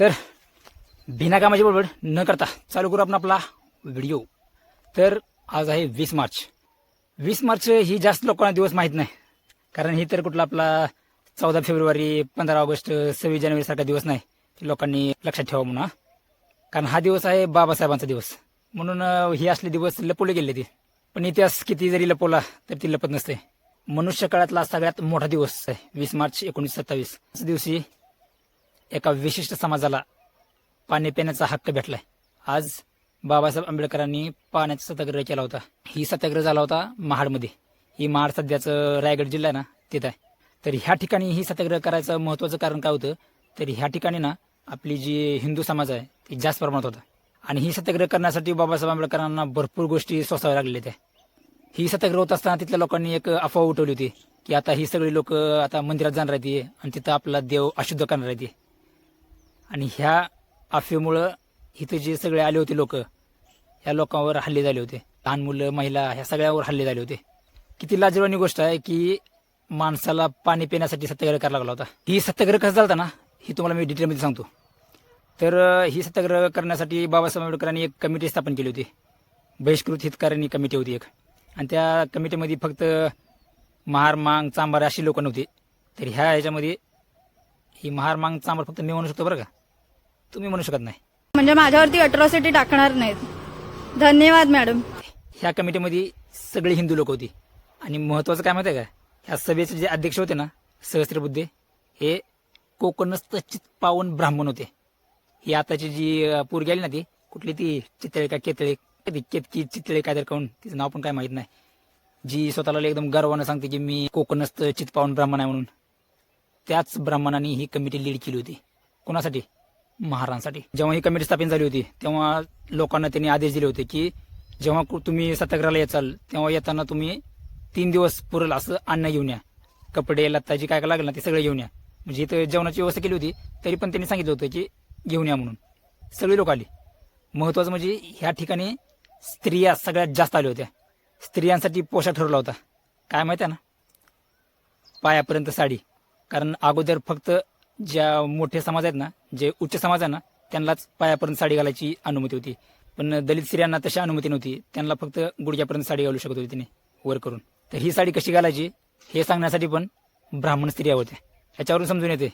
तर बिनाकामाची बडबड न करता चालू करू आपण आपला व्हिडिओ. तर आज आहे वीस मार्च. वीस मार्च ही जास्त लोकांना दिवस माहीत नाही. कारण ही तर कुठला आपला चौदा फेब्रुवारी पंधरा ऑगस्ट सव्वीस जानेवारी सारखा दिवस नाही. लोकांनी लक्षात ठेवा म्हणून कारण हा दिवस आहे बाबासाहेबांचा दिवस. म्हणून हे असले दिवस लपवले गेले ते. पण इतिहास किती जरी लपवला तर ती लपत नसते. मनुष्य काळातला सगळ्यात मोठा दिवस आहे वीस मार्च एकोणीसशे सत्तावीस. दिवशी एका विशिष्ट समाजाला पाणी पिण्याचा हक्क भेटलाय. आज बाबासाहेब आंबेडकरांनी पाण्याचा सत्याग्रह केला होता. ही सत्याग्रह झाला होता महाडमध्ये. ही महाड सध्याचं रायगड जिल्हा आहे ना तिथं आहे. तर ह्या ठिकाणी ही सत्याग्रह करायचं महत्वाचं कारण काय होतं? तर ह्या ठिकाणी ना आपली जी हिंदू समाज आहे ती जास्त प्रमाणात होता. आणि ही सत्याग्रह करण्यासाठी बाबासाहेब आंबेडकरांना भरपूर गोष्टी सोसाव्या लागलेल्या त्या. ही सत्याग्रह होत असताना तिथल्या लोकांनी एक अफवा उठवली होती की आता ही सगळी लोक आता मंदिरात जाणार आहेत आणि तिथं आपला देव अशुद्ध करणार आहेत आणि ह्या अफवेमुळं इथं जे सगळे आले होते लोक ह्या लोकांवर हल्ले झाले होते. लहान मुलं महिला ह्या सगळ्यावर हल्ले झाले होते. किती लाजवानी गोष्ट आहे की माणसाला पाणी पिण्यासाठी सत्याग्रह करायला लागला होता. ही सत्याग्रह कसा झाला ना ही तुम्हाला मी डिटेलमध्ये सांगतो. तर ही सत्याग्रह करण्यासाठी बाबासाहेब आंबेडकरांनी एक कमिटी स्थापन केली होती. बहिष्कृत हितकारांनी कमिटी होती एक. आणि त्या कमिटीमध्ये फक्त महार मांग चांबार अशी लोक नव्हती. तर ह्या ह्याच्यामध्ये ही महार मांग चांबार फक्त मी म्हणू शकतो बरं का. तुम्ही म्हणू शकत नाही. म्हणजे माझ्यावरती अट्रॉसिटी टाकणार नाहीत. धन्यवाद मॅडम ह्या कमिटीमध्ये सगळी हिंदू लोक होती. आणि महत्वाचं काय माहिती आहे का? ह्या सभेचे जे अध्यक्ष होते ना सहस्त्रबुद्धे हे कोकणस्थ चित्पावन ब्राह्मण होते. ही आताची जी अं, पोरगी आली ना ती कुठली ती? चितळे का केतळे? ती केतकी चितळे काय तर तिचं नाव पण काय माहीत नाही. जी स्वतःला एकदम गर्वानं सांगते की मी कोकणस्थ चित्पावन ब्राह्मण आहे म्हणून. त्याच ब्राह्मणांनी ही कमिटी लीड केली होती. कोणासाठी? महाराजांसाठी. जेव्हा ही कमिटी स्थापन झाली होती तेव्हा लोकांना त्यांनी आदेश दिले होते की जेव्हा कु- तुम्ही सत्याग्रहाला येचाल तेव्हा येताना तुम्ही तीन दिवस पुरेल असं अन्न घेऊन या. कपडे लत्ता जी काय काय लागलं ना ते सगळे घेऊन या. म्हणजे इथं जेवणाची व्यवस्था केली होती तरी पण त्यांनी सांगितलं होतं की घेऊन या म्हणून. सगळी लोक आली. महत्वाचं म्हणजे ह्या ठिकाणी स्त्रिया सगळ्यात जास्त आल्या होत्या. स्त्रियांसाठी पोशाख ठरवला होता. काय माहिती आहे ना? पायापर्यंत साडी. कारण अगोदर फक्त ज्या मोठे समाज आहेत ना जे उच्च समाज आहे ना त्यांनाच पायापर्यंत साडी घालायची अनुमती होती. पण दलित स्त्रियांना तशी अनुमती नव्हती. त्यांना फक्त गुडघ्यापर्यंत साडी घालू शकत होती तिने वर करून. तर ही साडी कशी घालायची हे सांगण्यासाठी पण ब्राह्मण स्त्रिया होत्या ह्याच्यावरून समजून येते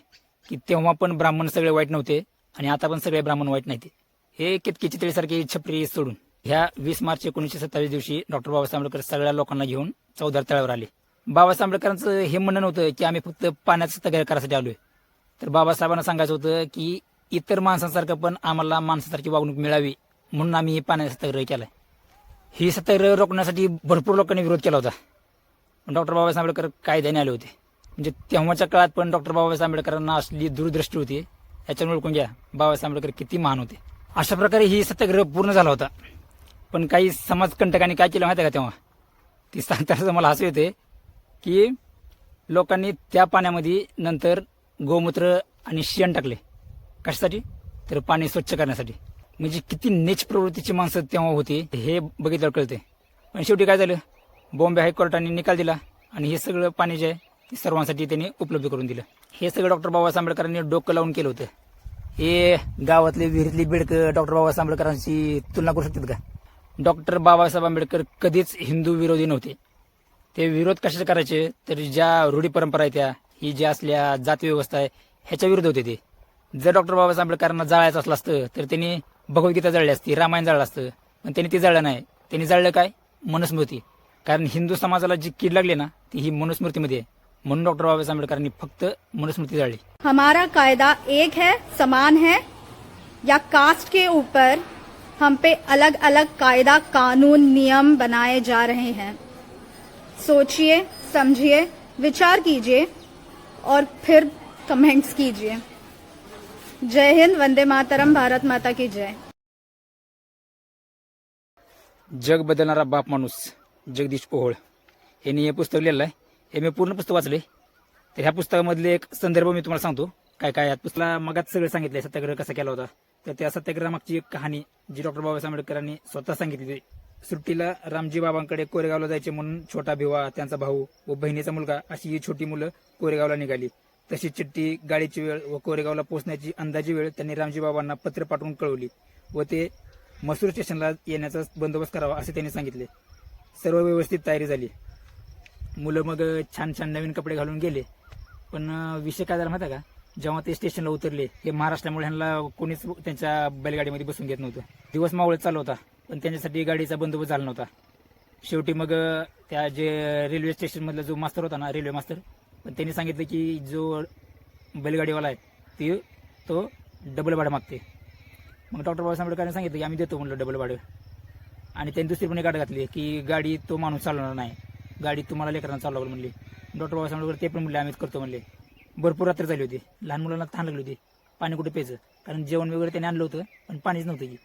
की तेव्हा पण ब्राह्मण सगळे वाईट नव्हते आणि आता पण सगळे ब्राह्मण वाईट नाहीत. हे कितकी चितळीसारखी छपरी सोडून ह्या वीस मार्च एकोणीसशे सत्तावीस दिवशी डॉक्टर बाबासाहेब आंबेडकर सगळ्या लोकांना घेऊन चौदार तळावर आले. बाबासाहेब आंबेडकरांचं हे म्हणणं नव्हतं की आम्ही फक्त पाण्याचं तयार करायसाठी आलोय. तर बाबासाहेबांना सांगायचं होतं की इतर माणसांसारखं पण आम्हाला माणसासारखी वागणूक मिळावी म्हणून आम्ही हे पाण्याचा सत्याग्रह केलाय. ही सत्याग्रह रोखण्यासाठी भरपूर लोकांनी विरोध केला होता. पण डॉक्टर बाबासाहेब आंबेडकर कायद्याने आले होते. म्हणजे तेव्हाच्या काळात पण डॉक्टर बाबासाहेब आंबेडकरांना असली दूरदृष्टी होती. याच्यामुळे ओळखून घ्या बाबासाहेब आंबेडकर किती महान होते. अशा प्रकारे ही सत्याग्रह पूर्ण झाला होता. पण काही समाजकंटकांनी काय केलं माहिती आहे का तेव्हा? ती सांगताना मला हसू येते की लोकांनी त्या पाण्यामध्ये नंतर गोमूत्र आणि शेण टाकले. कशासाठी? तर पाणी स्वच्छ करण्यासाठी. म्हणजे किती नेच प्रवृत्तीची माणसं तेव्हा होती हे बघितल्यावर कळते पण शेवटी काय झालं? बॉम्बे हायकोर्टाने निकाल दिला आणि हे सगळं पाणी जे आहे ते सर्वांसाठी त्यांनी उपलब्ध करून दिलं. हे सगळं डॉक्टर बाबासाहेब आंबेडकरांनी डोकं लावून केलं होतं. हे गावातले विहिरीतली बेडकं डॉक्टर बाबासाहेब आंबेडकरांची तुलना करू शकतात का? डॉक्टर बाबासाहेब आंबेडकर कधीच हिंदू विरोधी नव्हते. ते विरोध कशाचे करायचे? तर ज्या रूढी परंपरा आहे त्या ही ज्या असल्या जाती व्यवस्था आहे ह्याच्या विरुद्ध होते ते. जर डॉक्टर बाबासाहेब आंबेडकरांना जाळायचं असलं असतं तर त्यांनी भगवद्गीता जळली असती रामायण जाळलं असतं. पण त्यांनी ते जळलं नाही. त्यांनी जळलं काय? मनुस्मृती. कारण हिंदू समाजाला जी कीड लागली ना ती ही मनुस्मृतीमध्ये आहे. म्हणून डॉक्टर बाबासाहेब आंबेडकरांनी फक्त मनुस्मृती जाळली. हमारा कायदा एक है समान है या कास्ट के ऊपर हम पे अलग अलग कायदा कानून नियम बनाए जा रहे हैं। सोचिए समझिए विचार कीजिए। और फिर कमेंट्स कीजिए। जय हिंद वंदे मातरम भारत माता की जय। जग बदलणारा बाप माणूस जगदीश ओहोळ. यांनी हे पुस्तक लिहिलं आहे. हे मी पूर्ण पुस्तक वाचले तर ह्या पुस्तकामधले एक संदर्भ मी तुम्हाला सांगतो. काय काय यात पुस्तकाला मगात सगळं सांगितलंय. सत्याग्रह कसा केला होता. तर त्या सत्याग्रहामागची एक कहाणी जी डॉक्टर बाबासाहेब आंबेडकरांनी स्वतः सांगितली सुट्टीला रामजी बाबांकडे कोरेगावला जायचे म्हणून छोटा भिवा त्यांचा भाऊ व बहिणीचा मुलगा अशी ही छोटी मुलं कोरेगावला निघाली. तशी चिठ्ठी गाडीची वेळ व कोरेगावला पोहोचण्याची अंदाजी वेळ त्यांनी रामजी बाबांना पत्र पाठवून कळवली व ते मसूर स्टेशनला येण्याचा बंदोबस्त करावा असे त्यांनी सांगितले. सर्व व्यवस्थित तयारी झाली. मुलं मग छान छान नवीन कपडे घालून गेले. पण विषय काय झाला माहिती आहे का? जेव्हा ते स्टेशनला उतरले हे महाराष्ट्रामुळे ह्यांना कोणीच त्यांच्या बैलगाडीमध्ये बसून घेत नव्हतं. दिवस मावळत चालू होता. पण त्यांच्यासाठी गाडीचा बंदोबस्त झाला नव्हता. शेवटी मग त्या जे रेल्वे स्टेशनमधला जो मास्तर होता ना रेल्वे मास्तर पण त्यांनी सांगितलं की जो बैलगाडीवाला आहे ती तो डबल भाडं मागते मग डॉक्टर बाबासाहेब आंबेडकरांनी सांगितलं की आम्ही देतो म्हणलं डबल भाडं. आणि त्यांनी दुसरी पण एक गाठ घातली की गाडी तो माणूस चालवणार नाही. गाडी तुम्हाला लेकरांना चालू म्हणली. डॉक्टर बाबासाहेब आंबेडकर ते पण म्हणले आम्हीच करतो म्हणले. भरपूर रात्र झाली होती. लहान मुलांना तहान लागली होती. पाणी कुठे प्यायचं? कारण जेवण वगैरे त्यांनी आणलं होतं पण पाणीच नव्हतं की.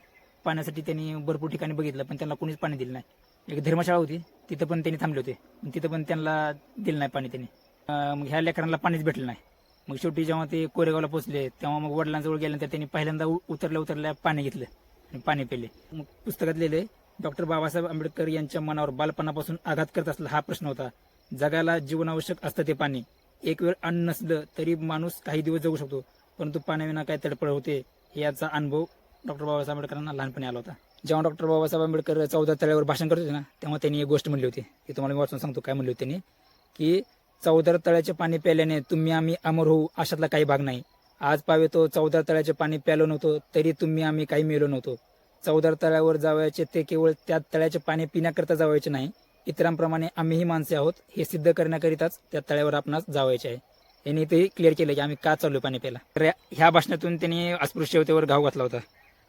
पाण्यासाठी त्यांनी भरपूर ठिकाणी बघितलं पण त्यांना कोणीच पाणी दिलं नाही. एक धर्मशाळा होती तिथं पण त्यांनी थांबले होते तिथं पण त्यांना दिलं नाही पाणी त्यांनी. मग ह्या लेकरांना पाणीच भेटलं नाही. मग शेवटी जेव्हा ते कोरेगावला पोहोचले तेव्हा मग वडिलांजवळ गेल्यानंतर त्यांनी पहिल्यांदा उतरल्या उतरल्या पाणी घेतलं आणि पाणी पिले. मग पुस्तकात लिहिले डॉक्टर बाबासाहेब आंबेडकर यांच्या मनावर बालपणापासून आघात करत असला हा प्रश्न होता. जगाला जीवनावश्यक असतं ते पाणी. एक वेळ अन्न नसलं तरी माणूस काही दिवस जगू शकतो परंतु पाण्याविना काय तडपड होते याचा अनुभव डॉक्टर बाबासाहेब आंबेडकरांना लहानपणी आला होता. जेव्हा डॉक्टर बाबासाहेब आंबेडकर चौदा तळ्यावर भाषण करत होते ना तेव्हा त्यांनी एक गोष्ट म्हणली होती. की तुम्हाला मी वाचून सांगतो काय म्हणली होती त्यांनी की चौदार तळ्याचे पाणी प्यायल्याने तुम्ही आम्ही अमर होऊ अशातला काही भाग नाही. आज पावे तो चौदार तळ्याचे पाणी प्यालो नव्हतो तरी तुम्ही आम्ही काही मिळलो नव्हतो. चौदार तळ्यावर जावयाचे ते केवळ त्या तळ्याचे पाणी पिण्याकरता जावायचे नाही इतरांप्रमाणे आम्हीही माणसे आहोत हे सिद्ध करण्याकरिताच त्या तळ्यावर आपणास जावायचे आहे. यांनी ते क्लिअर केलं की आम्ही का चाललो पाणी प्यायला. तर ह्या भाषणातून त्यांनी अस्पृश्यतेवर घाव घातला होता.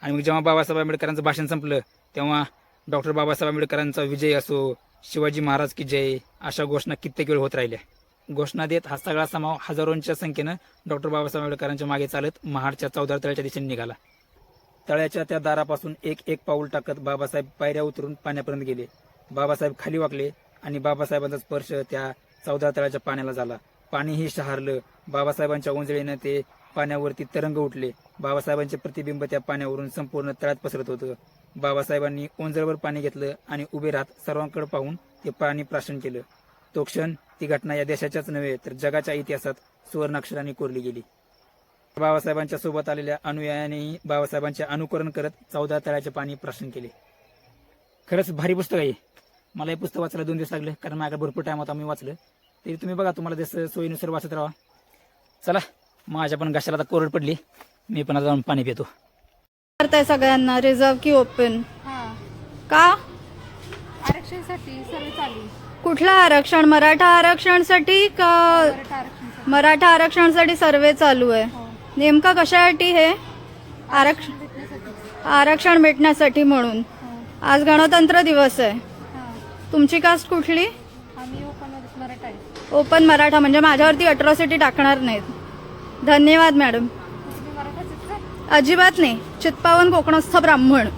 आणि मग जेव्हा बाबासाहेब आंबेडकरांचं भाषण संपलं तेव्हा डॉक्टर बाबासाहेब आंबेडकरांचा विजय असो शिवाजी महाराज की जय अशा घोषणा कित्येक वेळ होत राहिल्या. घोषणा देत हा सगळा समाव हजारोंच्या संख्येनं डॉक्टर बाबासाहेब आंबेडकरांच्या मागे चालत महाडच्या चौदार तळ्याच्या दिशेने निघाला. तळ्याच्या त्या दारापासून एक एक पाऊल टाकत बाबासाहेब पायऱ्या उतरून पाण्यापर्यंत गेले. बाबासाहेब खाली वाकले आणि बाबासाहेबांचा स्पर्श त्या चौदा तळ्याच्या पाण्याला झाला. पाणीही शहारलं. बाबासाहेबांच्या उंजळीनं ते पाण्यावरती तरंग उठले. बाबासाहेबांचे प्रतिबिंब त्या पाण्यावरून संपूर्ण तळ्यात पसरत होतं. बाबासाहेबांनी ओंजळवर पाणी घेतलं आणि उभे राहत सर्वांकडे पाहून ते पाणी प्राशन केलं. तो क्षण ती घटना या देशाच्याच नव्हे तर जगाच्या इतिहासात सुवर्णाक्षराने कोरली गेली. बाबासाहेबांच्या सोबत आलेल्या अनुयायांनीही बाबासाहेबांचे अनुकरण करत चौदा तळ्याचे पाणी प्राशन केले. खरंच भारी पुस्तक आहे. मला हे पुस्तक वाचायला दोन दिवस लागले कारण माझ्याकडे भरपूर टाइम होता मी वाचलं. तरी तुम्ही बघा तुम्हाला जसं सोयीनुसार वाचत राहा. चला. माझ्या पण घशाला आता कोरड पडली. मी पण आता जाऊन पाणी पितो. करताय सगळ्यांना? रिझर्व की ओपन हा. का? आरक्षणासाठी सर्व चालू. कुठलं आरक्षण? मराठा आरक्षणसाठी का मराठा आरक्षणासाठी. मराठा आरक्षणासाठी सर्वे चालू आहे? हो. नेमका कशासाठी हे? आरक्षण भेटण्यासाठी. आरक्षण भेटण्यासाठी म्हणून. हो. आज गणतंत्र दिवस आहे. हा. तुमची कास्ट कुठली? आम्ही ओपन मराठा आहे. ओपन मराठा. म्हणजे माझ्यावरती अट्रॉसिटी टाकणार नाहीत. धन्यवाद मॅडम. अजिबात नाही. चित्पावन कोकणस्थ ब्राह्मण.